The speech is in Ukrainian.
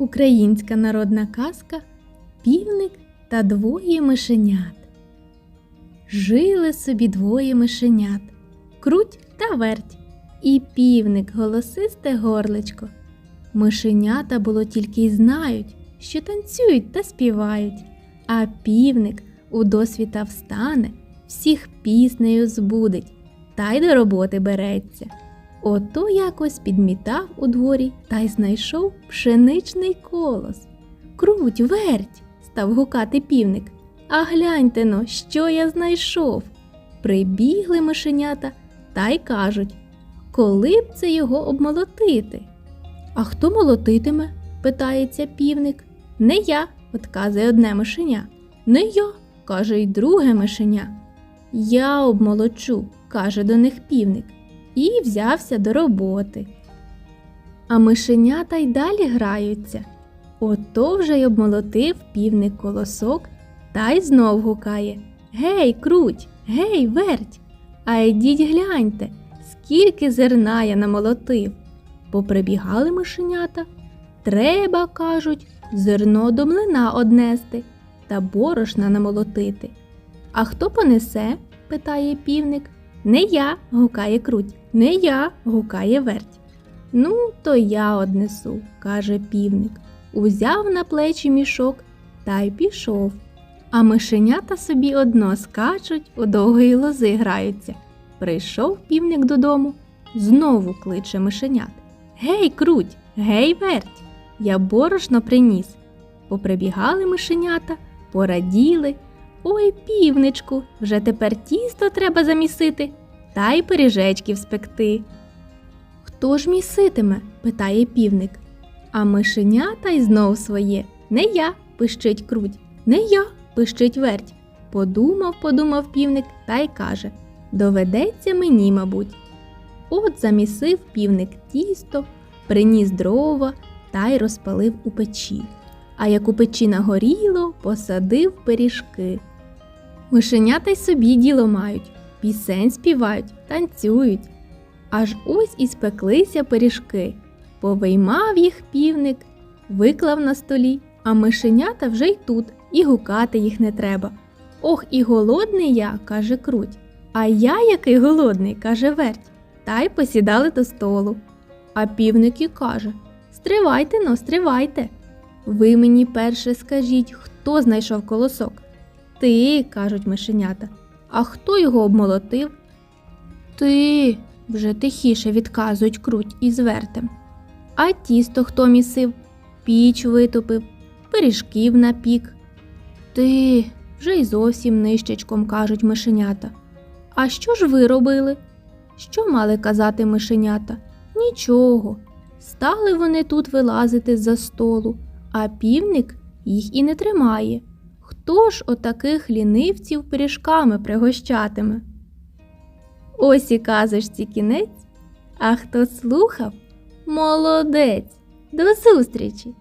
Українська народна казка Півник та двоє мишенят. Жили собі двоє мишенят круть та верть, і півник голосисте горличко. Мишенята було тільки й знають, що танцюють та співають, а півник у досвіта встане, всіх піснею збудить, та й до роботи береться. Ото якось підмітав у дворі та й знайшов пшеничний колос. Круть, верть, став гукати півник. А гляньте но, що я знайшов. Прибігли мишенята та й кажуть, коли б це його обмолотити. А хто молотитиме? питається півник. Не я, отказує одне мишеня. Не я, каже й друге мишеня. Я обмолочу, каже до них півник і взявся до роботи. А мишенята й далі граються. Ото вже й обмолотив півник колосок та й знов гукає Гей, круть, гей, верть. А йдіть гляньте, скільки зерна я намолотив. Поприбігали мишенята. Треба, кажуть, зерно до млина однести та борошна намолотити. А хто понесе? питає півник. Не я, гукає круть, не я, гукає верть. Ну, то я однесу, каже півник. Узяв на плечі мішок та й пішов. А мишенята собі одно скачуть, у довгої лози граються. Прийшов півник додому, знову кличе мишенят. Гей, круть, гей, верть, я борошно приніс. Поприбігали мишенята, пораділи. Ой, півничку, вже тепер тісто треба замісити та й пиріжечків спекти. Хто ж міситиме? питає півник. А мишенята й знов своє. Не я, пищить круть, не я, пищить верть. Подумав, подумав півник та й каже Доведеться мені, мабуть. От замісив півник тісто, приніс дрова та й розпалив у печі. А як у печі нагоріло, посадив пиріжки. Мишенята й собі діло мають, пісень співають, танцюють. Аж ось і спеклися пиріжки. Повиймав їх півник, виклав на столі, а мишенята вже й тут, і гукати їх не треба. Ох, і голодний я, каже круть. А я який голодний, каже верть. Та й посідали до столу. А півник і каже Стривайте но, стривайте. Ви мені перше скажіть, хто знайшов колосок? Ти, кажуть мишенята. А хто його обмолотив? Ти, вже тихіше відказують круть із вертем. А тісто хто місив, піч витопив, пиріжків напік. Ти, вже й зовсім нищечком кажуть мишенята. А що ж ви робили? Що мали казати мишенята? Нічого. Стали вони тут вилазити з-за столу, а півник їх і не тримає. Хто ж отаких лінивців пиріжками пригощатиме? Ось і казочці кінець, а хто слухав молодець. До зустрічі!